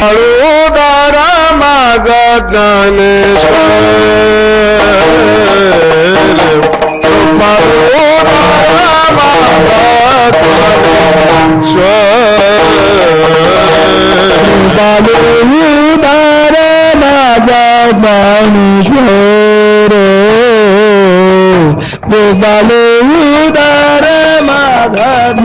দারা মাজা জানে দারা মাজা জানে গোপাল উদার মাধব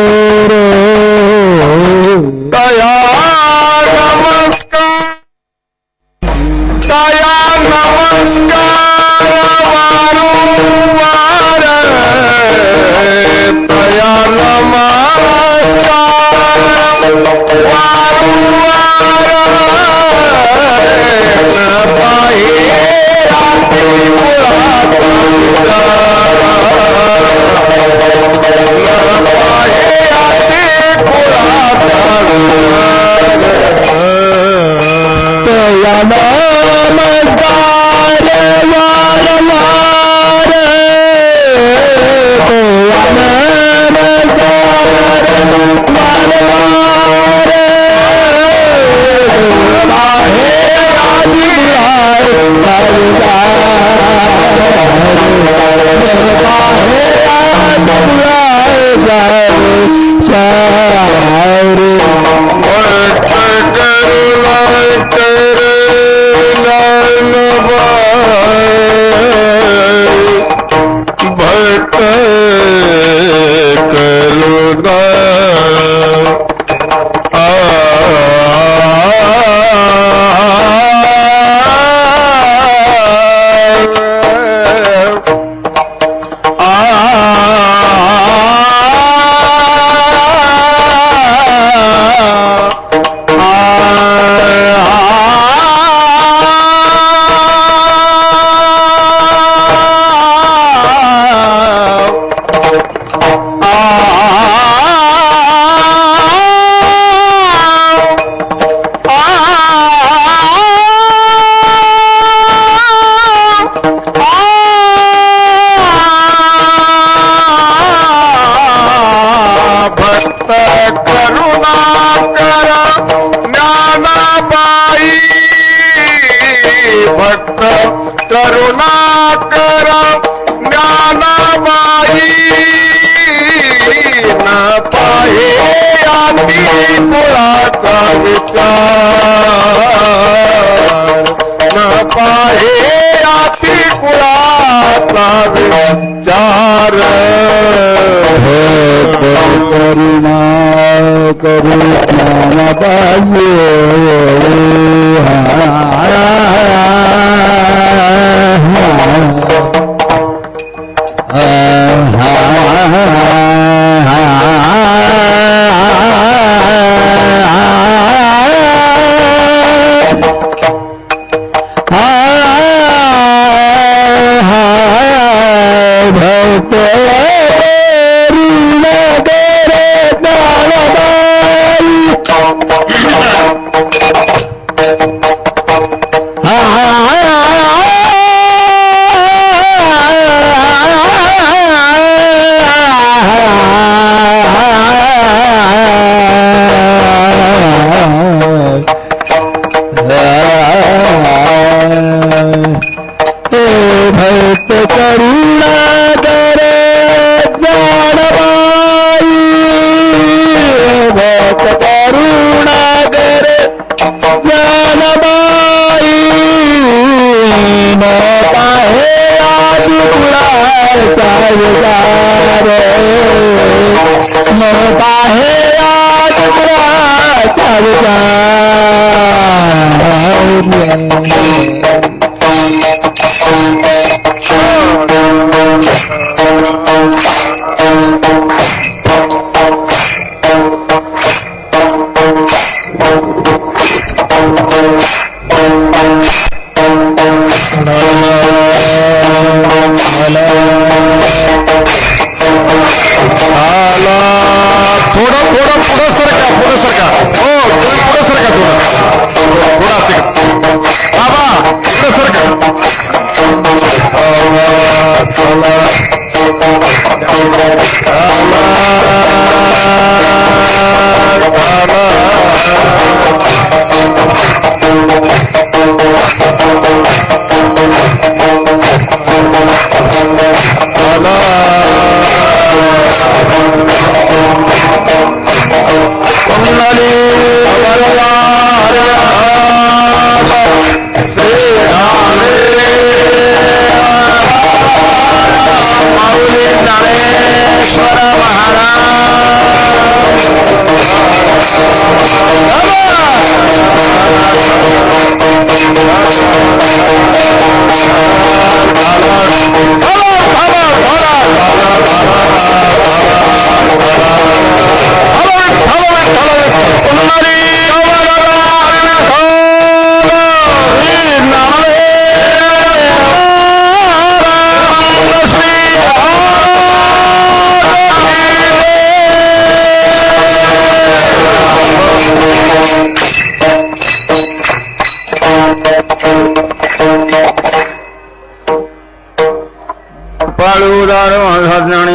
करूँ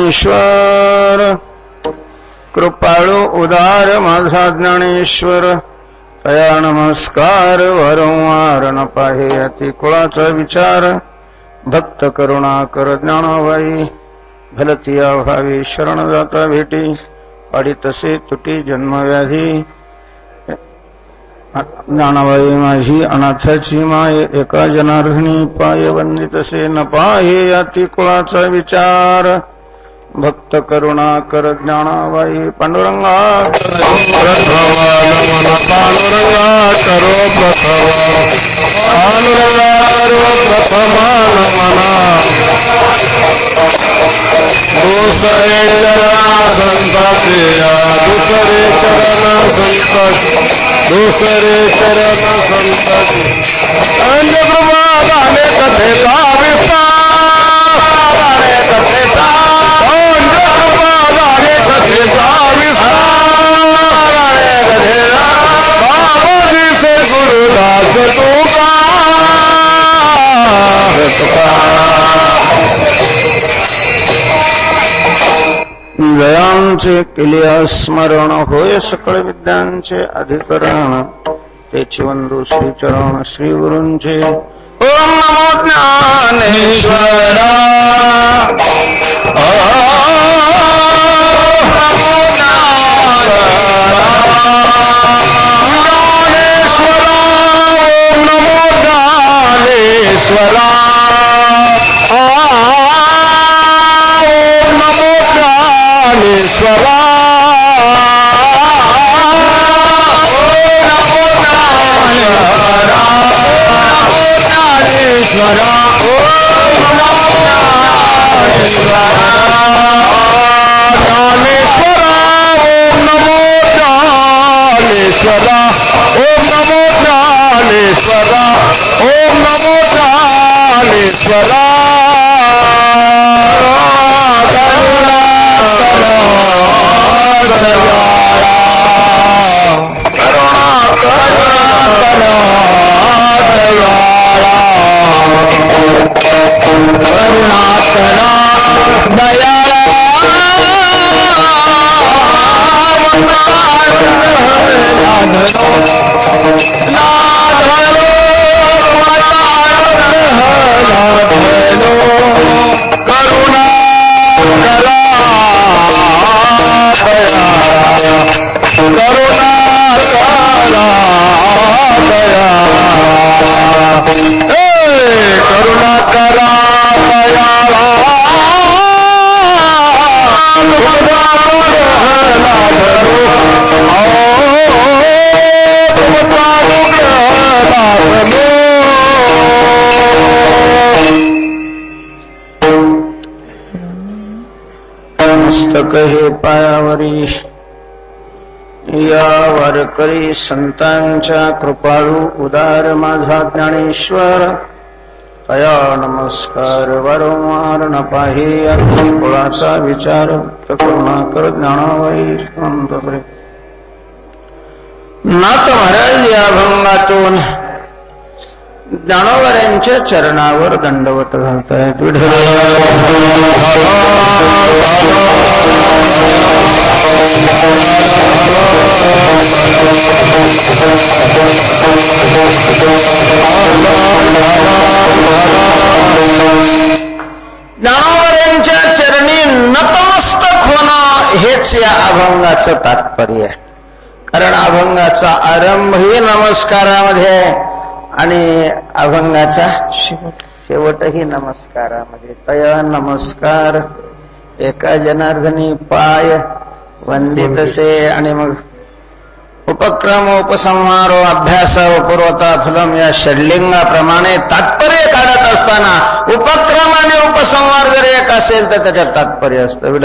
ज्ञानेश्वर। कृपाळू उदार माझा ज्ञानेश्वर। तया नमस्कार वारंवार न पाहे अति कुळाचा विचार। भक्त करुणा कर ज्ञानाबाई भलती भावी शरण जाता भेटी। पाडी तसे तुटी जन्मव्याधी। ज्ञानाबाई माझी अनाथाची माय एका जनार्धनी पाय वंदित तसे न पाहे अति कुळाचा विचार। भक्त करुणा कर ज्ञानाबाई पांडुरंगा पांडुरंगा करो प्रथमा पांडुरंगा करो प्रथमा नमना दुसरे चरण संततिया दुसरे चरण संत दुसरे चरण संतती अंजप्रभा झाले कथेचा विस्तार झाले कथेचा गुरुदास तुका जयांचे केले स्मरण होय सकळ विद्यांचे अधिकरण. ते चिवंदू श्री चरण श्री गुरूंचे ओम नमो Dnyaneshwara. Ishwara Om oh, Namo Praneshwara Om oh, Namo Praneshwara Om oh, Namo Praneshwara वारकरी संतांच्या कृपाळू उदार माझा ज्ञानेश्वर. तया नमस्कार वारंवार न पाहि अति कुळाचा विचार करुणा कर ज्ञानाबाई संत प्रेम. नाथ महाराज या अभंगातून ज्ञानोवऱ्यांच्या चरणावर दंडवत घालतायत. विठ्ठल. अभंगाचं तात्पर्य कारण अभंगाचा आरंभ ही नमस्कारामध्ये आणि अभंगाचा शेवटही नमस्कारामध्ये. तय नमस्कार एका जनार्दनी पाय वंदितसे आणि मग उपक्रम उपसंहारो अभ्यास पूर्वता फलम या षडलिंगाप्रमाणे तात्पर्य काढत असताना उपक्रम आणि उपसंहार जर एक असेल तर त्याच्यात तात्पर्य असतं.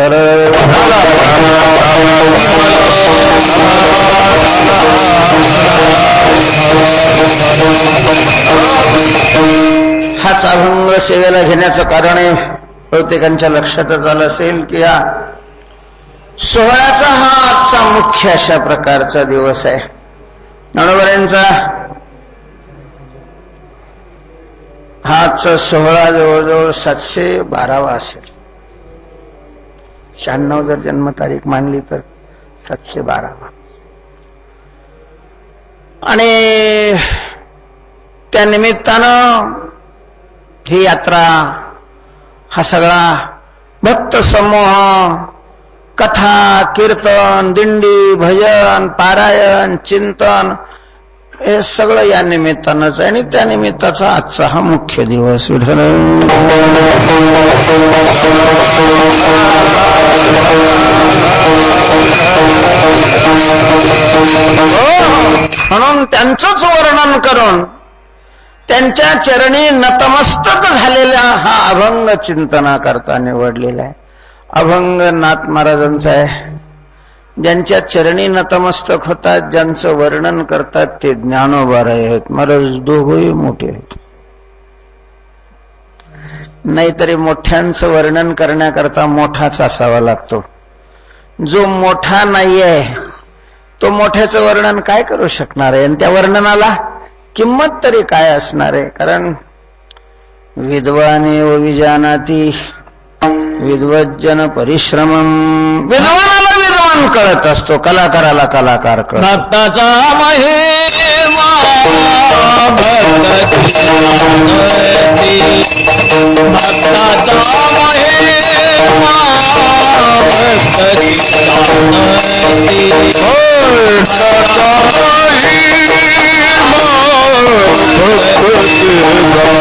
हाच अभंग सेवेला घेण्याचं कारण आहे. बहुतेकांच्या लक्षातच आलं असेल की हा सोहळ्याचा हा आजचा मुख्य अशा प्रकारचा दिवस आहे. नणवऱ्यांचा हा आजचा सोहळा जवळजवळ सातशे बारावा असेल. शहाण्णव जर जन्मतारीख मानली तर सातशे बारावा. आणि त्या निमित्तानं ही यात्रा हा सगळा भक्त समूह कथा कीर्तन दिंडी भजन पारायण चिंतन हे सगळं या निमित्तानंच आहे. आणि त्या निमित्ताचा आजचा हा मुख्य दिवस विठल हो, म्हणून त्यांचंच वर्णन करून त्यांच्या चरणी नतमस्तक झालेला हा अभंग चिंतना करता निवडलेला आहे. अभंग नाथ महाराजांचा आहे. ज्यांच्या चरणी नतमस्तक होतात ज्यांचं वर्णन करतात ते ज्ञानोबार आहेत. महाराज दोघही मोठे आहेत. नाहीतरी मोठ्यांचं वर्णन करण्याकरता मोठाच असावा लागतो. जो मोठा नाहीये तो मोठ्याचं वर्णन काय करू शकणार आहे? आणि त्या वर्णनाला किंमत तरी काय असणार आहे? कारण विद्वाने व विजानाती विद्वज्जन परिश्रम. विद्वान! विद्वान कळत असतो कलाकाराला कलाकार कळत भक्ताचा महिमा भक्ताची भक्ताचा महिमा भक्ताची भक्ताचा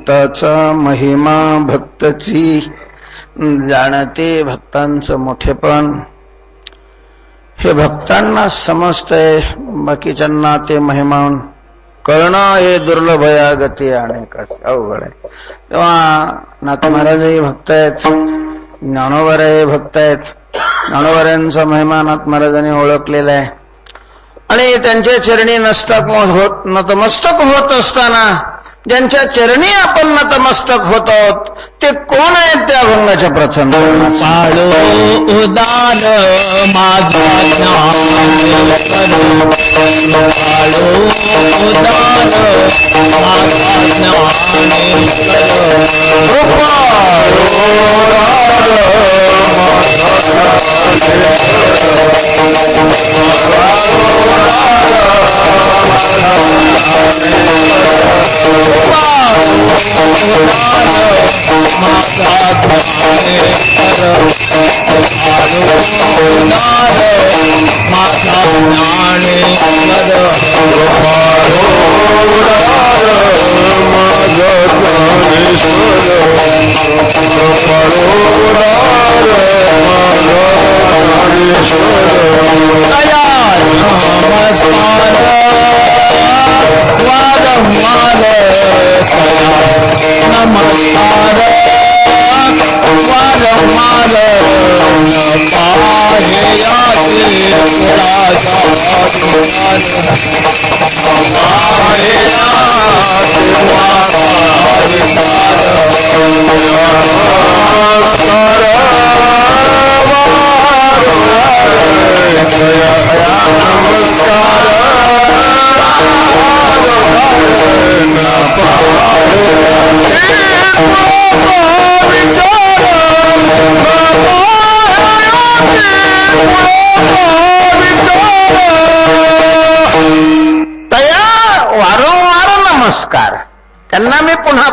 भक्ताचा महिमा भक्तची जाणते भक्तांचं मोठेपण. हे भक्तांना समजतंय बाकीच्यांना ते महिमान करणं हे दुर्लभ या गती आणि अवघड आहे. तेव्हा नाथ महाराजही भक्त आहेत ज्ञानोबराही भक्त आहेत. ज्ञानोबऱ्यांचा महिमा नाथ महाराजांनी ओळखलेला आहे. आणि त्यांच्या चरणी नस्तक होत नतमस्तक होत असताना ज्यांच्या चरणी आपण नतमस्तक होत आहोत ते कोण आहेत त्या अभंगाच्या प्रचंड चालो उदान माझा ज्ञान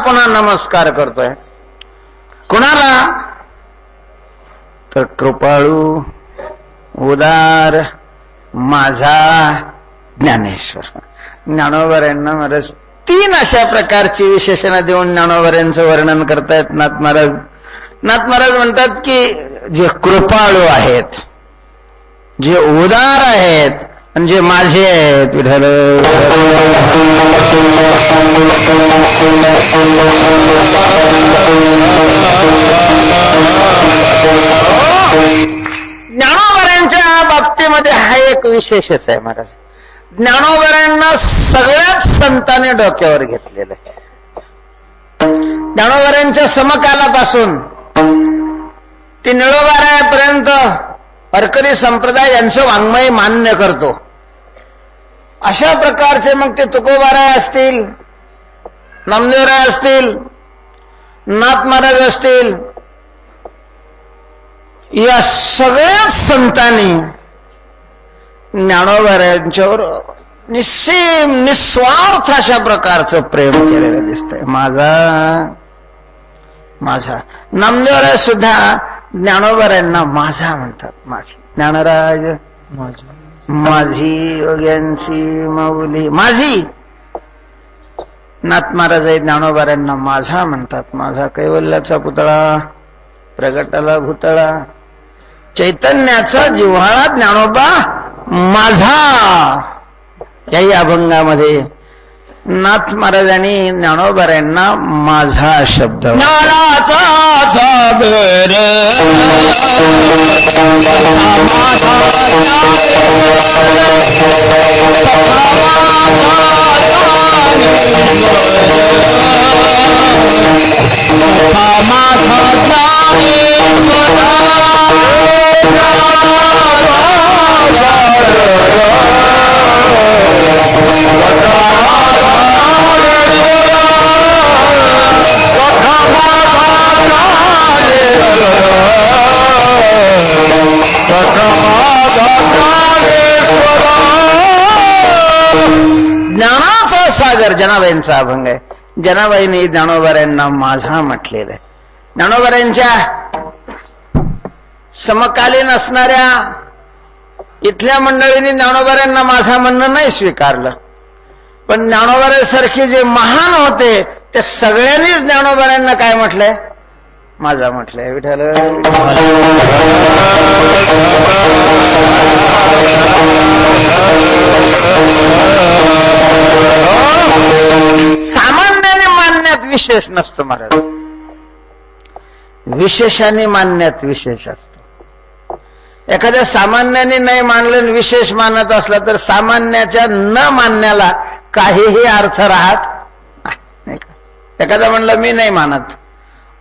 पुन्हा नमस्कार करतोय. कुणाला? तर कृपाळू उदार माझा ज्ञानेश्वर. ज्ञानोबऱ्यांना महाराज तीन अशा प्रकारची विशेषणं देऊन ज्ञानोबऱ्यांचं वर्णन करतायत. नाथ महाराज नाथ महाराज म्हणतात की जे कृपाळू आहेत जे उदार आहेत आणि जे माझे आहेत विठ्ठल. ज्ञानोबऱ्यांच्या बाबतीमध्ये हा एक विशेषच आहे महाराज. ज्ञानोबऱ्यांना सगळ्याच संतांनी डोक्यावर घेतलेलं आहे. ज्ञानोबऱ्यांच्या समकालापासून ती निळोबारायापर्यंत वारकरी संप्रदाय यांचं वाङ्मय मान्य करतो. अशा प्रकारचे मग ते तुकोबाराय असतील नामदेवराय असतील नाथ महाराज असतील या सगळ्याच संतांनी ज्ञानोबारायांच्यावर निस्सीम निस्वार्थ अशा प्रकारचं प्रेम केलेलं दिसतंय. माझा माझा. नामदेवराय सुद्धा ज्ञानोबारायांना माझा म्हणतात माझी. ज्ञानराज. माझा. माझी योग्यांची माऊली माझी! नाथ महाराज आहे ज्ञानोबाऱ्यांना माझा म्हणतात माझा कैवल्याचा पुतळा प्रगटाला भूतळा. चैतन्याचा जिव्हाळा ज्ञानोबा माझा! याही अभंगामध्ये नाथ महाराजांनी ज्ञानोबऱ्यांना माझा शब्द ज्ञानाचा सागर. जनाबाईंचा अभंग आहे. जनाबाईंनी ज्ञानोबाऱ्यांना माझा म्हटलेलं आहे. ज्ञानोबाऱ्यांच्या समकालीन असणाऱ्या इथल्या मंडळींनी ज्ञानोबाऱ्यांना माझा म्हणणं नाही स्वीकारलं. पण ज्ञानोबाऱ्यासारखे जे महान होते ते सगळ्यांनीच ज्ञानोबाऱ्यांना काय म्हटलंय? माझा म्हटलंय विठाल विशेष नसतो महाराज. विशेषाने मानण्यात विशेष असतो. एखाद्या सामान्याने नाही मानलं विशेष मानत असला तर सामान्याच्या न मानण्याला काहीही अर्थ राहत नाही. का? एखादा म्हणलं मी नाही मानत.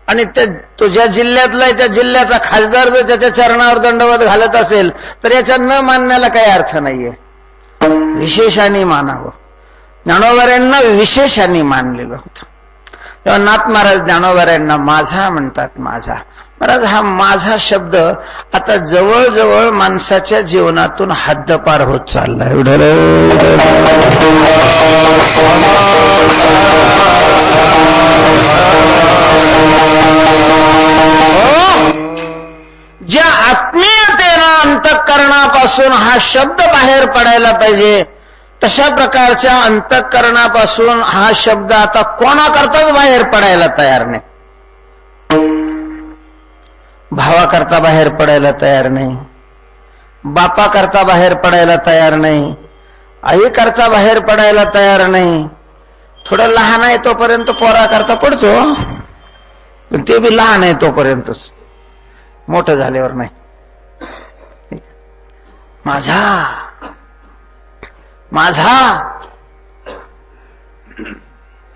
आणि त्या तुझ्या जिल्ह्यातला त्या जिल्ह्याचा खासदार जर त्याच्या चरणावर दंडवत घालत असेल तर याच्या न मानण्याला काही अर्थ नाहीये. विशेषाने मानावं. ज्ञानोबाऱ्यांना विशेषाने मानलेलं होतं. तेव्हा नाथ महाराज ज्ञानोबाऱ्यांना माझा म्हणतात माझा. महाराज हा माझा शब्द आता जवळजवळ माणसाच्या जीवनातून हद्दपार होत चाललाय. हो. ज्या आत्मीयतेनं अंतकरणापासून हा शब्द बाहेर पडायला पाहिजे तशा प्रकारच्या अंतःकरणापासून हा शब्द आता कोणाकरताच बाहेर पडायला तयार नाही. भावाकरता बाहेर पडायला तयार नाही. बापाकरता बाहेर पडायला तयार नाही. आई करता बाहेर पडायला तयार नाही. थोडं लहान आहे तोपर्यंत पोराकरता पडतो. पण ते बी लहान आहे तोपर्यंतच. मोठं झाल्यावर नाही. माझा माझा.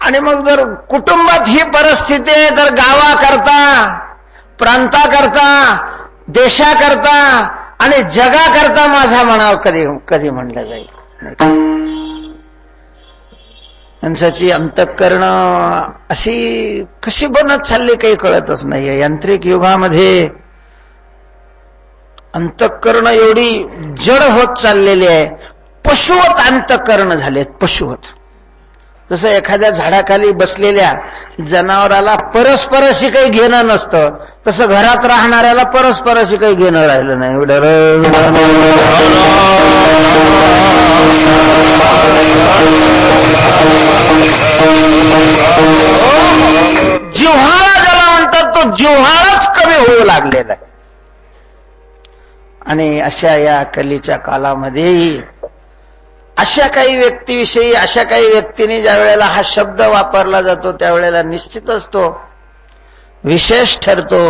आणि मग जर कुटुंबात ही परिस्थिती आहे तर गावाकरता प्रांताकरता देशाकरता आणि जगाकरता माझा म्हणाव कधी कधी म्हणलं जाईल. माणसाची अंतःकरण अशी कशी बनत चालली काही कळतच नाहीये. यांत्रिक युगामध्ये अंतःकरण एवढी जड होत चाललेली आहे. पशुवत अंतकरण झालेत पशुवत जसं एखाद्या झाडाखाली बसलेल्या जनावराला परस्पराशी काही घेणं नसतं तसं घरात राहणाऱ्याला परस्पराशी काही घेणं राहिलं नाही जिव्हाळा ज्याला म्हणतात तो जिव्हाळाच कमी होऊ लागलेला आहे आणि अशा या कलीच्या कालामध्येही अशा काही व्यक्तीविषयी अशा काही व्यक्तीने ज्या वेळेला हा शब्द वापरला जातो त्यावेळेला निश्चितच तो विशेष ठरतो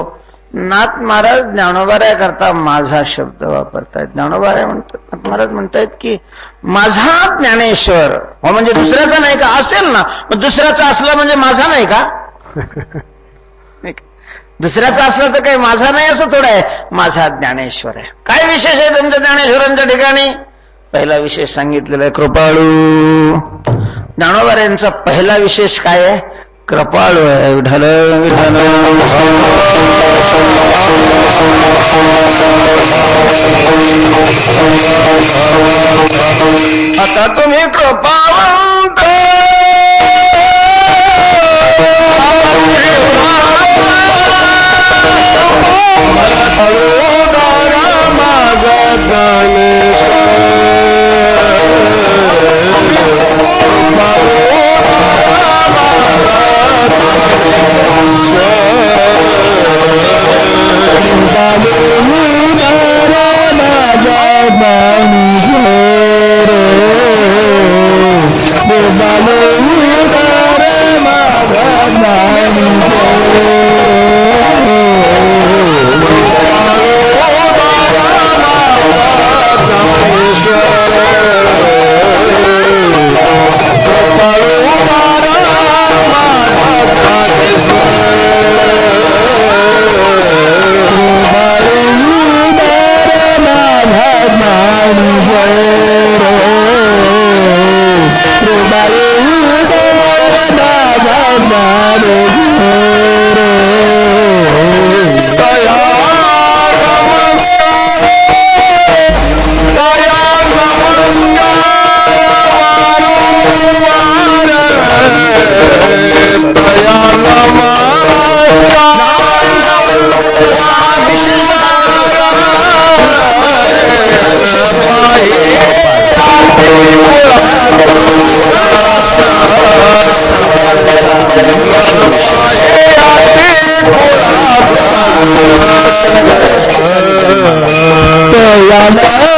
नाथ महाराज ज्ञानोबाऱ्या करता माझा शब्द वापरतायत. ज्ञानोबाऱ्या म्हणतात नाथ महाराज म्हणतायत की माझा ज्ञानेश्वर. हो म्हणजे दुसऱ्याचा नाही का? असेल ना? मग दुसऱ्याचा असला म्हणजे माझा नाही का? दुसऱ्याचा असला तर काही माझा नाही असं थोडं आहे. माझा ज्ञानेश्वर आहे. काय विशेष आहे तुमच्या ज्ञानेश्वरांच्या ठिकाणी? पहिला विशेष सांगितलेला आहे कृपाळू. ज्ञानोबार यांचा पहिला विशेष काय आहे? कृपाळू आहे विठ्ठल विठ्ठल. आता तुम्ही कृपावंत. da da da या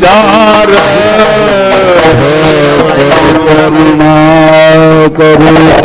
चार त्यांना गेलेले